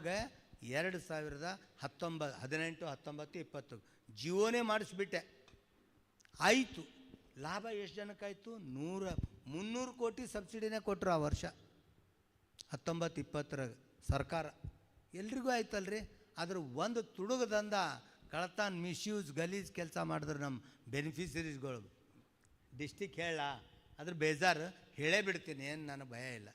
ಆವಾಗ ಎರಡು ಸಾವಿರದ ಹತ್ತೊಂಬತ್ತು ಹದಿನೆಂಟು, ಹತ್ತೊಂಬತ್ತು, ಇಪ್ಪತ್ತು. ಜಿಯೋನೇ ಮಾಡಿಸ್ಬಿಟ್ಟೆ. ಆಯಿತು. ಲಾಭ ಎಷ್ಟು ಜನಕ್ಕಾಯಿತು? ನೂರ, ಮುನ್ನೂರು ಕೋಟಿ ಸಬ್ಸಿಡಿನೇ ಕೊಟ್ಟರು ಆ ವರ್ಷ. ಹತ್ತೊಂಬತ್ತು, ಇಪ್ಪತ್ತರ ಸರ್ಕಾರ. ಎಲ್ರಿಗೂ ಆಯ್ತಲ್ರಿ? ಅದ್ರ ಒಂದು ತುಡುಗದಂದ ಕಳತಾನ್ ಮಿಸ್ಯೂಸ್, ಗಲೀಜ್ ಕೆಲಸ ಮಾಡಿದ್ರು ನಮ್ಮ ಬೆನಿಫಿಷರೀಸ್ಗಳು ಡಿಸ್ಟಿಕ್ ಹೇಳ ಅದ್ರ ಬೇಜಾರು, ಹೇಳೇ ಬಿಡ್ತೀನಿ, ಏನು ನನಗೆ ಭಯ ಇಲ್ಲ.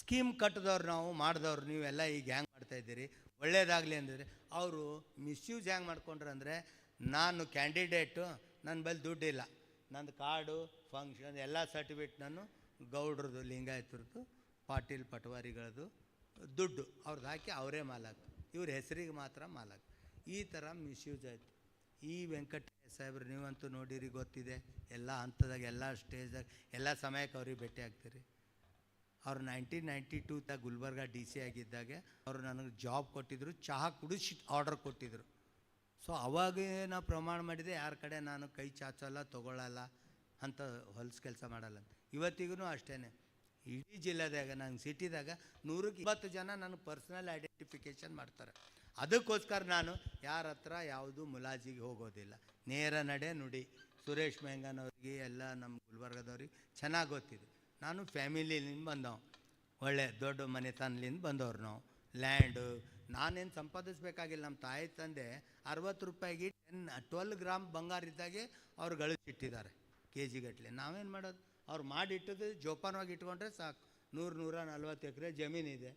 ಸ್ಕೀಮ್ ಕಟ್ಟಿದವ್ರು ನಾವು, ಮಾಡಿದವ್ರು ನೀವೆಲ್ಲ ಈಗ ಹ್ಯಾಂಗೆ ಮಾಡ್ತಾಯಿದ್ದೀರಿ ಒಳ್ಳೇದಾಗಲಿ ಅಂದಿದ್ರೆ. ಅವರು ಮಿಸ್ಯೂಸ್ ಹ್ಯಾಂಗೆ ಮಾಡ್ಕೊಂಡ್ರೆ ಅಂದರೆ, ನಾನು ಕ್ಯಾಂಡಿಡೇಟು ನನ್ನ ಬಳಿ ದುಡ್ಡಿಲ್ಲ. ನಂದು ಕಾರ್ಡು, ಫಂಕ್ಷನ್, ಎಲ್ಲ ಸರ್ಟಿಫಿಕೇಟ್ ನಾನು ಗೌಡ್ರದ್ದು, ಲಿಂಗಾಯತರದ್ದು, ಪಾಟೀಲ್ ಪಟವಾರಿಗಳದ್ದು ದುಡ್ಡು ಅವ್ರದ್ದು ಹಾಕಿ ಅವರೇ ಮಾಲಕ್. ಇವ್ರ ಹೆಸರಿಗೆ ಮಾತ್ರ ಮಾಲಕ್. ಈ ಥರ ಮಿಸ್ಯೂಸ್ ಆಯಿತು. ಈ ವೆಂಕಟೇಶ ಸಾಹೇಬ್ರು ನೀವಂತೂ ನೋಡಿರಿ, ಗೊತ್ತಿದೆ. ಎಲ್ಲ ಹಂತದಾಗ, ಎಲ್ಲ ಸ್ಟೇಜ್ದಾಗ, ಎಲ್ಲ ಸಮಯಕ್ಕೆ ಅವ್ರಿಗೆ ಭೇಟಿ ಆಗ್ತೀರಿ. ಅವ್ರು ನೈನ್ಟೀನ್ ನೈಂಟಿ ತ ಗುಲ್ಬರ್ಗ ಡಿ ಸಿ ಆಗಿದ್ದಾಗ ಅವರು ನನಗೆ ಜಾಬ್ ಕೊಟ್ಟಿದ್ದರು ಚಹಾ ಕುಡಿಸಿ ಆರ್ಡರ್ ಕೊಟ್ಟಿದ್ದರು ಸೊ ಅವಾಗೇ ನಾವು ಪ್ರಮಾಣ ಮಾಡಿದೆ, ಯಾರ ಕಡೆ ನಾನು ಕೈ ಚಾಚಲ್ಲ ತೊಗೊಳ್ಳಲ್ಲ ಅಂತ ಹೊಲ್ಸು ಕೆಲಸ ಮಾಡಲ್ಲ ಇವತ್ತಿಗೂ ಅಷ್ಟೇ ಇಡೀ ಜಿಲ್ಲೆದಾಗ, ನಂಗೆ ಸಿಟಿದಾಗ ನೂರಕ್ಕೆ ಇಪ್ಪತ್ತು ಜನ ನನಗೆ ಪರ್ಸ್ನಲ್ ಐಡೆಂಟಿಫಿಕೇಷನ್ ಮಾಡ್ತಾರೆ. ಅದಕ್ಕೋಸ್ಕರ ನಾನು ಯಾರ ಹತ್ರ ಯಾವುದು ಮುಲಾಜಿಗೆ ಹೋಗೋದಿಲ್ಲ. ನೇರ ನಡೆ ನುಡಿ. ಸುರೇಶ್ ಮೆಹಂಗನವ್ರಿಗೆ ಎಲ್ಲ ನಮ್ಮ ಗುಲ್ಬರ್ಗದವ್ರಿಗೆ ಚೆನ್ನಾಗಿ ಗೊತ್ತಿದೆ. ನಾನು ಫ್ಯಾಮಿಲಿಯಿಂದ ಬಂದವ ಒಳ್ಳೆ ದೊಡ್ಡ ಮನೆತನಲಿಂದ ಬಂದವ್ರು ನಾವು. ಲ್ಯಾಂಡು ನಾನೇನು ಸಂಪಾದಿಸ್ಬೇಕಾಗಿಲ್ಲ. ನಮ್ಮ ತಾಯಿ ತಂದೆ ಅರವತ್ತು ರೂಪಾಯಿಗೆ ಟೆನ್ ಟ್ವೆಲ್ ಗ್ರಾಮ್ ಬಂಗಾರ ಇದ್ದಾಗೆ ಅವ್ರು ಗಳಿಸಿಟ್ಟಿದ್ದಾರೆ ಕೆ ಜಿ ಗಟ್ಟಲೆ ನಾವೇನು ಮಾಡೋದು? ಅವ್ರು ಮಾಡಿಟ್ಟಿದ್ದು ಜೋಪಾನವಾಗಿ ಇಟ್ಕೊಂಡ್ರೆ ಸಾಕು. ನೂರು, ನೂರ ನಲ್ವತ್ತು ಎಕರೆ ಜಮೀನಿದೆ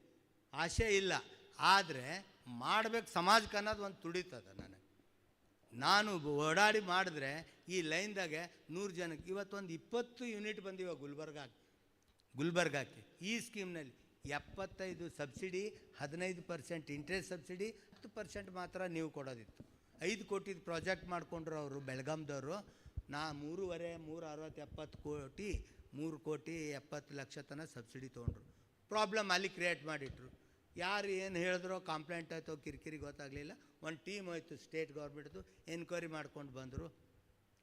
ಆಸೆ ಇಲ್ಲ. ಆದರೆ ಮಾಡ್ಬೇಕು ಸಮಾಜಕ್ಕೆ ಅನ್ನೋದು ಒಂದು ತುಡಿತದ ನನಗೆ. ನಾನು ಓಡಾಡಿ ಮಾಡಿದ್ರೆ ಈ ಲೈನ್ದಾಗೆ ನೂರು ಜನಕ್ಕೆ ಇವತ್ತೊಂದು ಇಪ್ಪತ್ತು ಯೂನಿಟ್ ಬಂದಿವೆ ಗುಲ್ಬರ್ಗಾಕ್ಕೆ. ಗುಲ್ಬರ್ಗಾಕ್ಕೆ. ಈ ಸ್ಕೀಮ್ನಲ್ಲಿ ಎಪ್ಪತ್ತೈದು ಸಬ್ಸಿಡಿ, ಹದಿನೈದು ಪರ್ಸೆಂಟ್ ಇಂಟ್ರೆಸ್ಟ್ ಸಬ್ಸಿಡಿ, ಹತ್ತು ಪರ್ಸೆಂಟ್ ಮಾತ್ರ ನೀವು ಕೊಡೋದಿತ್ತು. ಐದು ಕೋಟಿದು ಪ್ರಾಜೆಕ್ಟ್ ಮಾಡಿಕೊಂಡ್ರು ಅವರು ಬೆಳಗಾಮ್ದವರು ನಾ ಮೂರುವರೆ ಮೂರು ಅರವತ್ತು ಎಪ್ಪತ್ತು ಕೋಟಿ, ಮೂರು ಕೋಟಿ ಎಪ್ಪತ್ತು ಲಕ್ಷ ತನಕ ಸಬ್ಸಿಡಿ ತೊಗೊಂಡ್ರು. ಪ್ರಾಬ್ಲಮ್ ಅಲ್ಲಿ ಕ್ರಿಯೇಟ್ ಮಾಡಿಟ್ರು. ಯಾರು ಏನು ಹೇಳಿದ್ರೋ ಕಂಪ್ಲೇಂಟ್ ಆಯಿತು ಕಿರಿಕಿರಿ ಗೊತ್ತಾಗಲಿಲ್ಲ. ಒಂದು ಟೀಮ್ ಹೋಯ್ತು ಸ್ಟೇಟ್ ಗೌರ್ಮೆಂಟ್ದು, ಎನ್ಕ್ವೈರಿ ಮಾಡ್ಕೊಂಡು ಬಂದರು.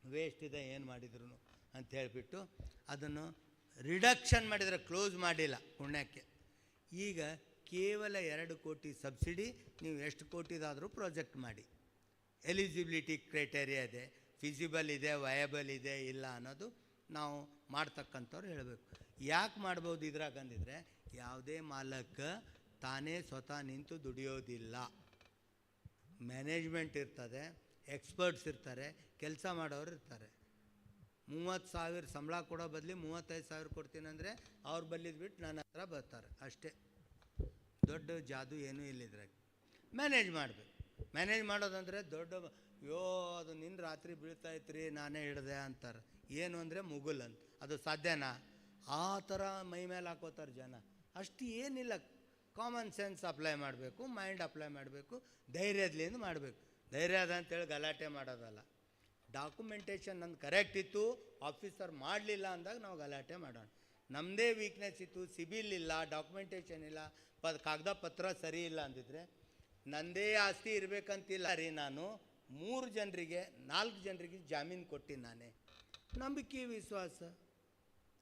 ವೇಸ್ಟ್ ಇದೆ, ಏನು ಮಾಡಿದ್ರು ಅಂತ ಹೇಳಿಬಿಟ್ಟು ಅದನ್ನು ರಿಡಕ್ಷನ್ ಮಾಡಿದರೆ ಕ್ಲೋಸ್ ಮಾಡಿಲ್ಲ ಪುಣ್ಯಕ್ಕೆ. ಈಗ ಕೇವಲ ಎರಡು ಕೋಟಿ ಸಬ್ಸಿಡಿ ನೀವು ಎಷ್ಟು ಕೋಟಿದಾದರೂ ಪ್ರಾಜೆಕ್ಟ್ ಮಾಡಿ. ಎಲಿಜಿಬಿಲಿಟಿ ಕ್ರೈಟೇರಿಯಾ ಇದೆ ಫಿಸಿಬಲ್ ಇದೆ ವಯಬಲ್ ಇದೆ, ಇಲ್ಲ ಅನ್ನೋದು ನಾವು ಮಾಡ್ತಕ್ಕಂಥವ್ರು ಹೇಳಬೇಕು. ಯಾಕೆ ಮಾಡ್ಬೋದು ಇದ್ರಾಗ ಅಂದಿದ್ರೆ, ಯಾವುದೇ ಮಾಲಕ ತಾನೇ ಸ್ವತಃ ನಿಂತು ದುಡಿಯೋದಿಲ್ಲ. ಮ್ಯಾನೇಜ್ಮೆಂಟ್ ಇರ್ತದೆ ಎಕ್ಸ್ಪರ್ಟ್ಸ್ ಇರ್ತಾರೆ, ಕೆಲಸ ಮಾಡೋರು ಇರ್ತಾರೆ. ಮೂವತ್ತು ಸಾವಿರ ಸಂಬಳ ಕೊಡೋ ಬದಲಿ ಮೂವತ್ತೈದು ಸಾವಿರ ಕೊಡ್ತೀನಿ ಅಂದರೆ ಅವ್ರ ಬಲ್ಲಿದ್ ಬಿಟ್ಟು ನನ್ನ ಹತ್ರ ಬರ್ತಾರೆ, ಅಷ್ಟೇ. ದೊಡ್ಡ ಜಾದು ಏನೂ ಇಲ್ಲ ಇದ್ರಾಗ. ಮ್ಯಾನೇಜ್ ಮಾಡಬೇಕು. ಮ್ಯಾನೇಜ್ ಮಾಡೋದಂದರೆ ದೊಡ್ಡ ಯೋ, ಅದು ನಿನ್ನ ರಾತ್ರಿ ಬೀಳ್ತಾಯ್ತು ರೀ ನಾನೇ ಹಿಡ್ದೆ ಅಂತಾರೆ. ಏನು ಅಂದರೆ ಮುಗುಲ್ ಅಂತ. ಅದು ಸಾಧ್ಯನಾ? ಆ ಥರ ಮೈ ಮೇಲೆ ಹಾಕೋತಾರೆ ಜನ. ಅಷ್ಟು ಏನಿಲ್ಲ. ಕಾಮನ್ ಸೆನ್ಸ್ ಅಪ್ಲೈ ಮಾಡಬೇಕು ಮೈಂಡ್ ಅಪ್ಲೈ ಮಾಡಬೇಕು, ಧೈರ್ಯದ್ಲಿಂದ ಮಾಡಬೇಕು. ಧೈರ್ಯ ಅದ ಅಂತೇಳಿ ಗಲಾಟೆ ಮಾಡೋದಲ್ಲ. ಡಾಕ್ಯುಮೆಂಟೇಷನ್ ನಂದು ಕರೆಕ್ಟ್ ಇತ್ತು ಆಫೀಸರ್ ಮಾಡಲಿಲ್ಲ ಅಂದಾಗ ನಾವು ಗಲಾಟೆ ಮಾಡೋಣ. ನಮ್ಮದೇ ವೀಕ್ನೆಸ್ ಇತ್ತು, ಸಿಬಿಲ್ ಇಲ್ಲ ಡಾಕ್ಯುಮೆಂಟೇಷನ್ ಇಲ್ಲ ಪ ಕಾಗದ ಪತ್ರ ಸರಿ ಇಲ್ಲ ಅಂದಿದ್ರೆ, ನಂದೇ ಆಸ್ತಿ ಇರಬೇಕಂತಿಲ್ಲ ರೀ ನಾನು, ಮೂರು ಜನರಿಗೆ, ನಾಲ್ಕು ಜನರಿಗೆ ಜಾಮೀನು ಕೊಟ್ಟಿನಿ ನಾನೇ. ನಂಬಿಕೆ, ವಿಶ್ವಾಸ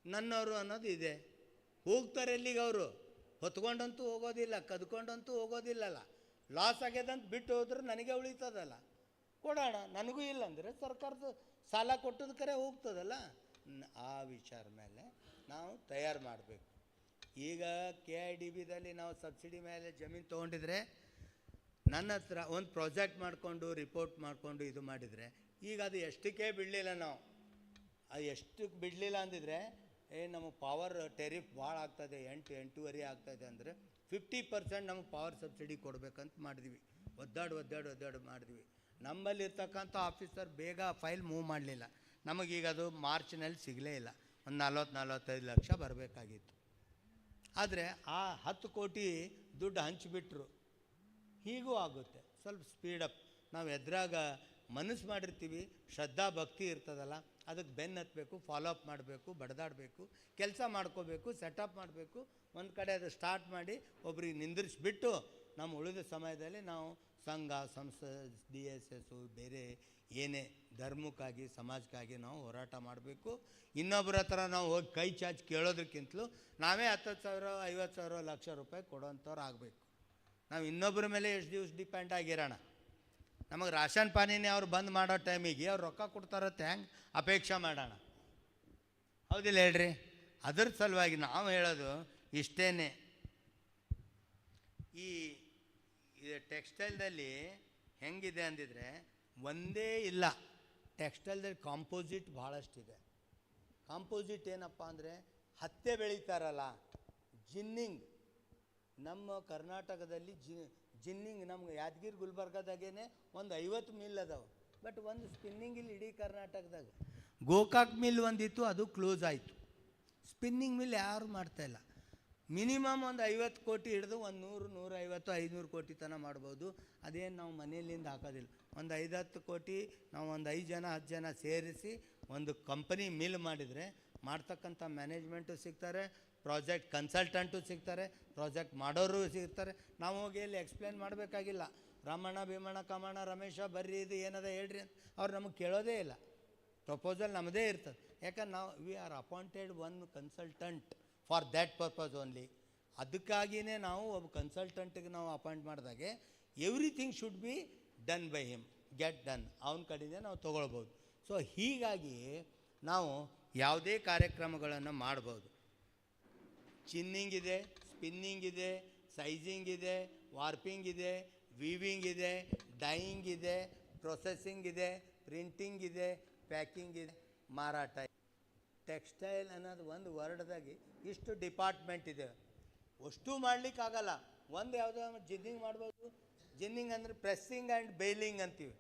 ನನ್ನವರು ಅನ್ನೋದು ಇದೆ. ಹೋಗ್ತಾರೆ ಎಲ್ಲಿಗೆ ಅವರು? ಹೊತ್ಕೊಂಡಂತೂ ಹೋಗೋದಿಲ್ಲ, ಕದ್ಕೊಂಡಂತೂ ಹೋಗೋದಿಲ್ಲಲ್ಲ. ಲಾಸ್ ಆಗ್ಯದಂತ ಬಿಟ್ಟು ಹೋದ್ರೆ ನನಗೆ ಉಳಿತದಲ್ಲ. ಕೊಡೋಣ. ನನಗೂ ಇಲ್ಲ ಅಂದರೆ ಸರ್ಕಾರದ ಸಾಲ ಕೊಟ್ಟದ ಕರೆ ಹೋಗ್ತದಲ್ಲ? ಆ ವಿಚಾರ ಮೇಲೆ ನಾವು ತಯಾರು ಮಾಡಬೇಕು. ಈಗ ಕೆ ಐ ಡಿ ಬಿದಲ್ಲಿ ನಾವು ಸಬ್ಸಿಡಿ ಮೇಲೆ ಜಮೀನು ತೊಗೊಂಡಿದ್ರೆ ನನ್ನ ಹತ್ರ ಒಂದು ಪ್ರಾಜೆಕ್ಟ್ ಮಾಡಿಕೊಂಡು, ರಿಪೋರ್ಟ್ ಮಾಡಿಕೊಂಡು ಇದು ಮಾಡಿದರೆ ಈಗ ಅದು ಎಷ್ಟಕ್ಕೆ ಬಿಡಲಿಲ್ಲ ನಾವು. ಅದು ಎಷ್ಟಕ್ಕೆ ಬಿಡಲಿಲ್ಲ ಅಂದಿದ್ರೆ, ಏ ನಮಗೆ ಪವರ್ ಟೆರಿಫ್ ಭಾಳ ಆಗ್ತದೆ, ಎಂಟು, ಎಂಟೂವರೆ ಆಗ್ತದೆ ಅಂದರೆ ಫಿಫ್ಟಿ ಪರ್ಸೆಂಟ್ ನಮಗೆ ಪವರ್ ಸಬ್ಸಿಡಿ ಕೊಡಬೇಕಂತ ಮಾಡಿದ್ವಿ. ಒದ್ದಾಡು ಒದ್ದಾಡು ಒದ್ದಾಡು ಮಾಡಿದ್ವಿ. ನಮ್ಮಲ್ಲಿ ಇರ್ತಕ್ಕಂಥ ಆಫೀಸರ್ ಬೇಗ ಫೈಲ್ ಮೂವ್ ಮಾಡಲಿಲ್ಲ. ನಮಗೀಗ ಅದು ಮಾರ್ಚ್ನಲ್ಲಿ ಸಿಗಲೇ ಇಲ್ಲ. ಒಂದು ನಲ್ವತ್ತು, ನಲ್ವತ್ತೈದು ಲಕ್ಷ ಬರಬೇಕಾಗಿತ್ತು. ಆದರೆ ಆ ಹತ್ತು ಕೋಟಿ ದುಡ್ಡು ಹಂಚಿಬಿಟ್ರು. ಹೀಗೂ ಆಗುತ್ತೆ. ಸ್ವಲ್ಪ ಸ್ಪೀಡಪ್ ನಾವು ಎದ್ರಾಗ ಮನಸ್ಸು ಮಾಡಿರ್ತೀವಿ, ಶ್ರದ್ಧಾ, ಭಕ್ತಿ ಇರ್ತದಲ್ಲ, ಅದಕ್ಕೆ ಬೆನ್ನು ಹತ್ತಬೇಕು ಫಾಲೋ ಅಪ್ ಮಾಡಬೇಕು, ಬಡ್ದಾಡಬೇಕು, ಕೆಲಸ ಮಾಡ್ಕೋಬೇಕು ಸೆಟಪ್ ಮಾಡಬೇಕು, ಒಂದು ಕಡೆ ಅದು ಸ್ಟಾರ್ಟ್ ಮಾಡಿ ಒಬ್ರಿಗೆ ನಿಂದಿರಿಸ್ಬಿಟ್ಟು ನಮ್ಮ ಉಳಿದ ಸಮಯದಲ್ಲಿ ನಾವು ಸಂಘ, ಸಂಸ್ಥೆ, ಡಿ ಎಸ್ ಎಸ್ಸು ಬೇರೆ ಏನೇ ಧರ್ಮಕ್ಕಾಗಿ, ಸಮಾಜಕ್ಕಾಗಿ ನಾವು ಹೋರಾಟ ಮಾಡಬೇಕು. ಇನ್ನೊಬ್ಬರ ಹತ್ರ ನಾವು ಹೋಗಿ ಕೈ ಚಾಚಿ ಕೇಳೋದಕ್ಕಿಂತಲೂ ನಾವೇ ಹತ್ತತ್ತು ಸಾವಿರ, ಐವತ್ತು ಸಾವಿರ, ಲಕ್ಷ ರೂಪಾಯಿ ಕೊಡೋಂಥವ್ರು ಆಗಬೇಕು. ನಾವು ಇನ್ನೊಬ್ಬರ ಮೇಲೆ ಎಷ್ಟು ದಿವಸ ಡಿಪೆಂಡ್ ಆಗಿರೋಣ? ನಮಗೆ ರಾಷನ್ ಪಾನಿನೇ ಅವ್ರು ಬಂದ್ ಮಾಡೋ ಟೈಮಿಗೆ ಅವ್ರು ರೊಕ್ಕ ಕೊಡ್ತಾರತ್ತೆ, ಹೆಂಗೆ ಅಪೇಕ್ಷೆ ಮಾಡೋಣ? ಹೌದಿಲ್ಲ ಹೇಳ್ರಿ? ಅದ್ರ ಸಲುವಾಗಿ ನಾವು ಹೇಳೋದು ಇಷ್ಟೇ ಈ ಇದು ಟೆಕ್ಸ್ಟೈಲ್ದಲ್ಲಿ ಹೆಂಗಿದೆ ಅಂದಿದ್ರೆ ಒಂದೇ ಇಲ್ಲ. ಟೆಕ್ಸ್ಟೈಲ್ದಲ್ಲಿ ಕಾಂಪೋಸಿಟ್ ಭಾಳಷ್ಟಿದೆ ಕಾಂಪೋಸಿಟ್ ಏನಪ್ಪ ಅಂದರೆ ಹತ್ತೆ ಬೆಳೀತಾರಲ್ಲ ಜಿನ್ನಿಂಗ್. ನಮ್ಮ ಕರ್ನಾಟಕದಲ್ಲಿ ಜಿ, ಜಿನ್ನಿಂಗ್ ನಮ್ಗೆ ಯಾದಗಿರಿ ಗುಲ್ಬರ್ಗದಾಗೇನೆ ಒಂದು ಐವತ್ತು ಮಿಲ್ ಅದಾವೆ. ಬಟ್ ಒಂದು ಸ್ಪಿನ್ನಿಂಗ್ ಇಲ್ಲಿ ಇಡೀ ಕರ್ನಾಟಕದಾಗ. ಗೋಕಾಕ್ ಮಿಲ್ ಒಂದಿತ್ತು, ಅದು ಕ್ಲೋಸ್ ಆಯಿತು. ಸ್ಪಿನ್ನಿಂಗ್ ಮಿಲ್ ಯಾರು ಮಾಡ್ತಾ ಇಲ್ಲ. ಮಿನಿಮಮ್ ಒಂದು ಐವತ್ತು ಕೋಟಿ ಹಿಡಿದು ಒಂದು ನೂರು ನೂರೈವತ್ತು ಐದುನೂರು ಕೋಟಿ ತನಕ ಮಾಡ್ಬೋದು. ಅದೇನು ನಾವು ಮನೆಯಲ್ಲಿಂದ ಹಾಕೋದಿಲ್ಲ. ಒಂದು ಐದು ಹತ್ತು ಕೋಟಿ ನಾವು ಒಂದು ಐದು ಜನ, ಹತ್ತು ಜನ ಸೇರಿಸಿ ಒಂದು ಕಂಪನಿ ಮಿಲ್ ಮಾಡಿದರೆ ಮಾಡ್ತಕ್ಕಂಥ ಮ್ಯಾನೇಜ್ಮೆಂಟು ಸಿಗ್ತಾರೆ ಪ್ರಾಜೆಕ್ಟ್ ಕನ್ಸಲ್ಟೆಂಟು ಸಿಗ್ತಾರೆ ಪ್ರಾಜೆಕ್ಟ್ ಮಾಡೋರು ಸಿಗ್ತಾರೆ. ನಾವು ಹೋಗಿ ಇಲ್ಲಿ ಎಕ್ಸ್ಪ್ಲೇನ್ ಮಾಡಬೇಕಾಗಿಲ್ಲ. ರಾಮಣ್ಣ ಭೀಮಣ್ಣ, ಕಮಣ, ರಮೇಶ, ಬರ್ರಿ, ಇದು ಏನದ ಹೇಳ್ರಿ ಅಂತ ಅವ್ರು ನಮಗೆ ಕೇಳೋದೇ ಇಲ್ಲ. ಪ್ರಪೋಸಲ್ ನಮ್ಮದೇ ಇರ್ತದೆ. ಯಾಕಂದ್ರೆ ನಾವು we are appointed one consultant for that purpose only. ಅದಕ್ಕಾಗಿಯೇ ನಾವು ಒಬ್ಬ ಕನ್ಸಲ್ಟೆಂಟಿಗೆ ನಾವು appoint ಮಾಡಿದಾಗೆ everything should be done by him, get done, ಅವನ ಕಡೆಯಿಂದ ನಾವು ತೊಗೊಳ್ಬೋದು. ಸೊ ಹೀಗಾಗಿ ನಾವು ಯಾವುದೇ ಕಾರ್ಯಕ್ರಮಗಳನ್ನು ಮಾಡ್ಬೋದು. ಚಿನ್ನಿಂಗ್ ಇದೆ, ಸ್ಪಿನ್ನಿಂಗ್ ಇದೆ ಸೈಜಿಂಗ್ ಇದೆ ವಾರ್ಪಿಂಗ್ ಇದೆ ವೀವಿಂಗ್ ಇದೆ ಡೈಯಿಂಗ್ ಇದೆ ಪ್ರೊಸೆಸಿಂಗ್ ಇದೆ ಪ್ರಿಂಟಿಂಗ್ ಇದೆ ಪ್ಯಾಕಿಂಗ್ ಇದೆ, ಮಾರಾಟ ಟೆಕ್ಸ್ಟೈಲ್ ಅನ್ನೋದು ಒಂದು ವರ್ಡ್ದಾಗಿ ಇಷ್ಟು ಡಿಪಾರ್ಟ್ಮೆಂಟ್ ಇದೆ. ಅಷ್ಟು ಮಾಡಲಿಕ್ಕಾಗಲ್ಲ. ಒಂದು ಯಾವುದೋ ಜಿನ್ನಿಂಗ್ ಮಾಡ್ಬೋದು. ಜಿನ್ನಿಂಗ್ ಅಂದರೆ ಪ್ರೆಸ್ಸಿಂಗ್ ಆ್ಯಂಡ್ ಬೇಲಿಂಗ್ ಅಂತೀವಿ.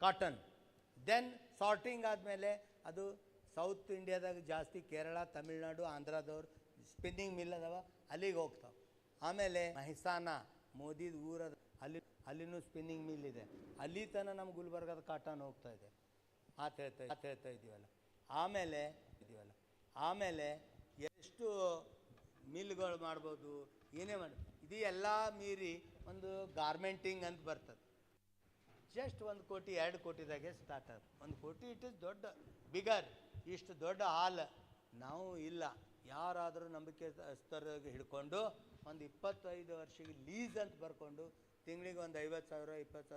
ಕಾಟನ್. ದೆನ್ ಸಾರ್ಟಿಂಗ್ ಆದಮೇಲೆ ಅದು ಸೌತ್ ಇಂಡಿಯಾದಾಗ ಜಾಸ್ತಿ ಕೇರಳ, ತಮಿಳ್ನಾಡು, ಆಂಧ್ರದವ್ರು ಸ್ಪಿನ್ನಿಂಗ್ ಮಿಲ್ ಅದಾವ, ಅಲ್ಲಿಗೆ ಹೋಗ್ತಾವೆ. ಆಮೇಲೆ ಮಹಿಸಾನ ಮೋದಿದ ಊರದ ಅಲ್ಲಿ, ಅಲ್ಲಿನೂ ಸ್ಪಿನ್ನಿಂಗ್ ಮಿಲ್ ಇದೆ. ಅಲ್ಲಿ ತನಕ ನಮ್ಮ ಗುಲ್ಬರ್ಗದ ಕಾಟನ್ ಹೋಗ್ತಾ ಇದೆ. ಆತ ಹೇಳ್ತಾ ಆತ ಹೇಳ್ತಾ ಇದ್ದೀವಲ್ಲ ಆಮೇಲೆ ಆಮೇಲೆ ಎಷ್ಟು ಮಿಲ್ಗಳು ಮಾಡ್ಬೋದು, ಏನೇ ಮಾಡಿ, ಇದು ಎಲ್ಲ ಮೀರಿ ಒಂದು ಗಾರ್ಮೆಂಟಿಂಗ್ ಅಂತ ಬರ್ತದೆ. ಜಸ್ಟ್ ಒಂದು ಕೋಟಿ, ಎರಡು ಕೋಟಿದಾಗೆ ಸ್ಟಾರ್ಟ್ ಆಗುತ್ತೆ ಒಂದು ಕೋಟಿ ಇಟ್ ಇಸ್ ದೊಡ್ಡ, ಬಿಗರ್, ಇಷ್ಟು ದೊಡ್ಡ ಹಾಲ್. ನಾವು ಇಲ್ಲ. ಯಾರಾದರೂ ನಂಬಿಕೆ ಸ್ತರಾಗಿ ಹಿಡ್ಕೊಂಡು ಒಂದು ಇಪ್ಪತ್ತೈದು ವರ್ಷಕ್ಕೆ ಲೀಸ್ ಅಂತ ಬರ್ಕೊಂಡು ತಿಂಗಳಿಗೆ ಒಂದು ಐವತ್ತು ಸಾವಿರ, ಇಪ್ಪತ್ತು ಸಾವಿರ